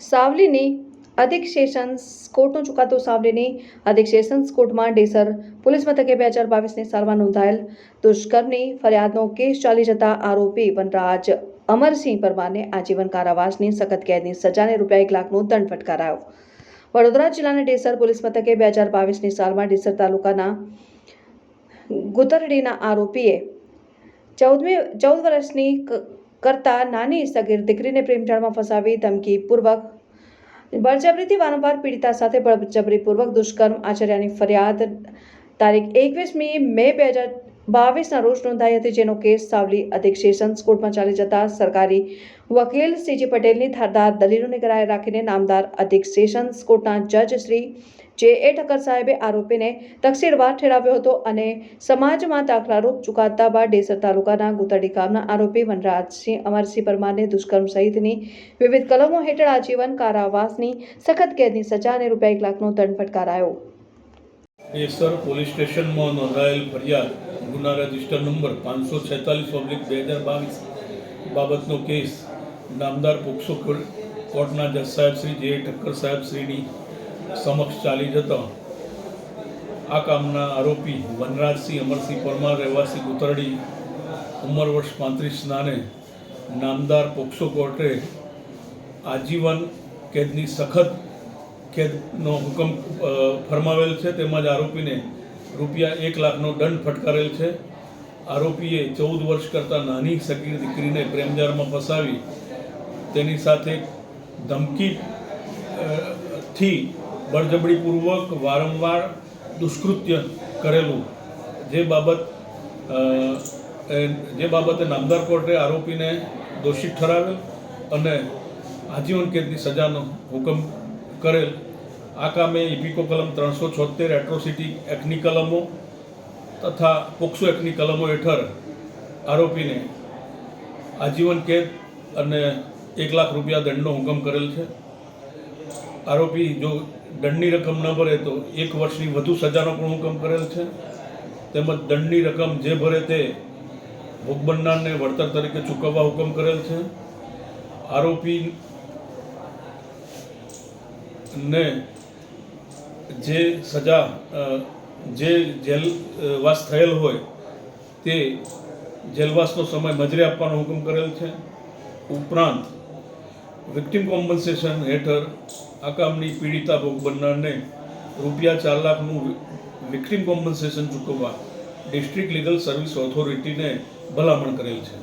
સાવલીની અધિક સેશન્સ કોર્ટનો ચુકાદો સાવલીની અધિક સેશન્સ કોર્ટમાં ડેસર પોલીસ મથકે બે હજાર બાવીસની સાલમાં નોંધાયેલ દુષ્કર્મની ફરિયાદનો કેસ ચાલી જતા આરોપી વનરાજ અમરસિંહ પરમારને આજીવન કારાવાસની સખત કેદની સજાને રૂપિયા એક લાખનો દંડ ફટકારાયો. વડોદરા જિલ્લાના ડેસર પોલીસ મથકે બે હજાર બાવીસની સાલમાં ડેસર તાલુકાના ગુતરડીના આરોપીએ ચૌદમી ચૌદ વર્ષની કરતા નાની સગીર દીકરીને પ્રેમજાળમાં ફસાવી ધમકીપૂર્વક બળજબરીથી વારંવાર પીડિતા સાથે બળજબરીપૂર્વક દુષ્કર્મ આચર્યાની ફરિયાદ તારીખ એકવીસમી મે બે હજાર બાવીસના રોજ નોંધાઈ હતી જેનો કેસ સાવલી અધિક સેશન્સ કોર્ટમાં ચાલી જતા સરકારી વકીલ સીજી પટેલની ધારદાર દલીલોને ગરાએ રાખીને નામદાર અધિક સેશન્સ કોર્ટના જજ શ્રી જે એ ઠક્કર સાહેબે આરોપીને તકસીરવાર ઠેરાવ્યો હતો અને સમાજમાં દાખલારૂપ ચુકાદતા બાદ ડેસર તાલુકાના ગુતરડી ગામના આરોપી વનરાજસિંહ અમરસિંહ પરમારને દુષ્કર્મ સહિતની વિવિધ કલમો હેઠળ આજીવન કારાવાસની સખત કેદની સજા અને રૂપિયા એક લાખનો દંડ ફટકારાયો. પોલીસ સ્ટેશનમાં નોંધાયેલ ફરિયાદ ગુના રજિસ્ટર નંબર પાંચસો છેતાલીસ ઓબ્લિક બે હજાર બાવીસ બાબતનો કેસ નામદાર પોક્સો કોર્ટના જજ સાહેબ શ્રી જે ઠક્કર સાહેબ શ્રીની સમક્ષ ચાલી જતા આ કામના આરોપી વનરાજસિંહ અમરસિંહ પરમાર રહેવાસી ગુતરડી ઉંમર વર્ષ પાંત્રીસ નાને નામદાર પોક્સો કોર્ટે આજીવન કેદની સખત કેદનો હુકમ ફરમાવેલ છે. તેમજ આરોપીને રૂપિયા એક લાખનો દંડ ફટકારેલ છે. આરોપીએ ચૌદ વર્ષ કરતાં નાની સગીર દીકરીને પ્રેમજાળમાં ફસાવી, તેની સાથે ધમકી થી બળજબડીપૂર્વક વારંવાર દુષ્કૃત્ય કરેલું. જે બાબત જે બાબતે નામદાર કોર્ટે આરોપીને દોષિત ઠરાવેલ અને આજીવન કેદની સજાનો હુકમ કરેલ. આ કામે ઇપિકો કલમ ત્રણસો છોતેર એટ્રોસિટી એક્ટની કલમો તથા પોક્સો એક્ટની કલમો હેઠળ આરોપીને આજીવન કેદ અને એક લાખ રૂપિયા દંડનો હુકમ કરેલ છે. આરોપી જો દંડની રકમ ન ભરે તો એક વર્ષની વધુ સજાનો પણ હુકમ કરેલ છે. તેમજ દંડની રકમ જે ભરે તે ભોગ બનનારને વળતર તરીકે ચૂકવવા હુકમ કરેલ છે. આરોપી ને જે સજા જે જેલવાસ થયેલ હોય તે જેલવાસનો સમય મજરે આપવાનો હુકમ કરેલ છે. ઉપરાંત વિક્ટિમ કોમ્પન્સેશન હેઠળ આ કામની પીડિતા ભોગ બનનારને રૂપિયા ચાર લાખનું વિક્ટિમ કોમ્પન્સેશન ચૂકવવા ડિસ્ટ્રિક્ટ લીગલ સર્વિસ ઓથોરિટીને ભલામણ કરેલ છે.